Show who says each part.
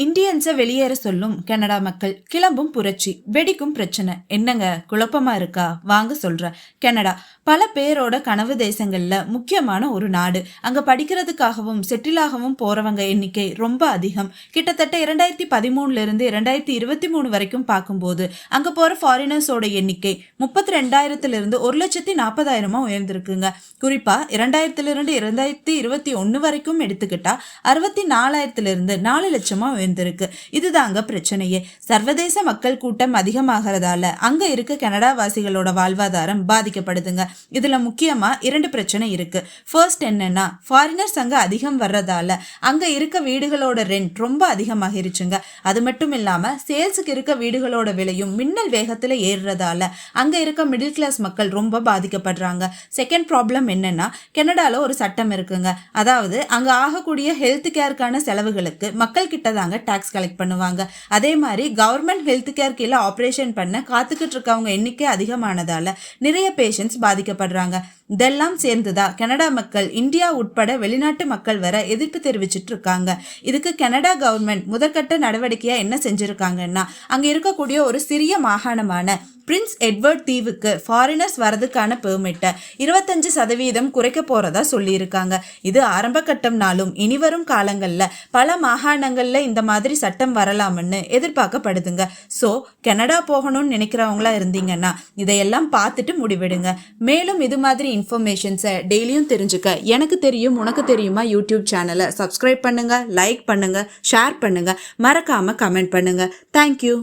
Speaker 1: இந்தியன்ஸை வெளியேற சொல்லும் கனடா மக்கள் கிளம்பும் புரட்சி வெடிக்கும் பிரச்சனை. என்னங்க? குழப்பமா இருக்கா? வாங்க சொல்றேன். கனடா பல பேரோட கனவு தேசங்கள்ல முக்கியமான ஒரு நாடு. அங்க படிக்கிறதுக்காகவும் செட்டிலாகவும் போறவங்க எண்ணிக்கை ரொம்ப அதிகம். கிட்டத்தட்ட இரண்டாயிரத்தி பதிமூணுல இருந்து இரண்டாயிரத்தி இருபத்தி மூணு வரைக்கும் பார்க்கும்போது அங்க போற ஃபாரினர்ஸோட எண்ணிக்கை முப்பத்தி ரெண்டாயிரத்துல இருந்து ஒரு லட்சத்தி நாற்பதாயிரமா உயர்ந்திருக்குங்க. குறிப்பா இரண்டாயிரத்துல இருந்து இரண்டாயிரத்தி இருபத்தி ஒன்னு வரைக்கும் எடுத்துக்கிட்டா அறுபத்தி நாலாயிரத்துல இருந்து நாலு லட்சமா உயர்ந்திருக்கு இதுதாங்க பிரச்சனையே. சர்வதேச மக்கள் கூட்டம் அதிகமாகிறதால அங்க இருக்க கனடா வாசிகளோட வாழ்வாதாரம் பாதிக்கப்படுதுங்க. இதுல முக்கியமா இரண்டு பிரச்சனை இருக்கு. ஃபர்ஸ்ட் என்னன்னா ஃபாரினர்ஸ் அங்க அதிகம் வர்றதால அங்க இருக்க வீடுகளோட ரெண்ட் ரொம்ப அதிகமாகிருச்சுங்க. அது மட்டும் இல்லாம சேல்ஸுக்கு இருக்க வீடுகளோட விலையும் மின்னல் வேகத்துல ஏறுறதால அங்க இருக்க மிடில் கிளாஸ் மக்கள் ரொம்ப பாதிக்கப்படுறாங்க. செகண்ட் ப்ராப்ளம் என்னன்னா கனடால ஒரு சட்டம் இருக்குங்க. அதாவது அங்க ஆகக்கூடிய ஹெல்த் கேருக்கான செலவுகளுக்கு மக்கள் கிட்ட தாங்க டாக்ஸ் கலெக்ட் பண்ணுவாங்க. அதே மாதிரி கவர்மெண்ட் ஹெல்த் கேர் கீழே ஆப்ரேஷன் பண்ண காத்துக்கிட்டு இருக்கவங்க எண்ணிக்கை அதிகமானதால நிறைய பேஷண்ட்ஸ் பாதிக்கப்படுறாங்க. இதெல்லாம் சேர்ந்துதான் கனடா மக்கள் இந்தியா உட்பட வெளிநாட்டு மக்கள் வர எதிர்ப்பு தெரிவிச்சிட்டு இருக்காங்க. இதுக்கு கனடா கவர்மெண்ட் முதற்கட்ட நடவடிக்கையா என்ன செஞ்சிருக்காங்கன்னா அங்க இருக்கக்கூடிய ஒரு சிறிய மாகாணமான பிரின்ஸ் எட்வர்ட் தீவுக்கு ஃபாரினர்ஸ் வரதுக்கான பெர்மிட்டை இருபத்தஞ்சு சதவீதம் குறைக்க போகிறதா சொல்லியிருக்காங்க. இது ஆரம்ப கட்டம்னாலும் இனிவரும் காலங்களில் பல மாகாணங்களில் இந்த மாதிரி சட்டம் வரலாம்னு எதிர்பார்க்கப்படுதுங்க. ஸோ கனடா போகணும்னு நினைக்கிறவங்களா இருந்தீங்கன்னா இதையெல்லாம் பார்த்துட்டு முடிவெடுங்க. மேலும் இது மாதிரி இன்ஃபர்மேஷன்ஸை டெய்லியும் தெரிஞ்சுக்க எனக்கு தெரியும் உனக்கு தெரியுமா யூடியூப் சேனலை சப்ஸ்கிரைப் பண்ணுங்கள் லைக் பண்ணுங்கள் ஷேர் பண்ணுங்கள் மறக்காமல் கமெண்ட் பண்ணுங்கள் தேங்க்யூ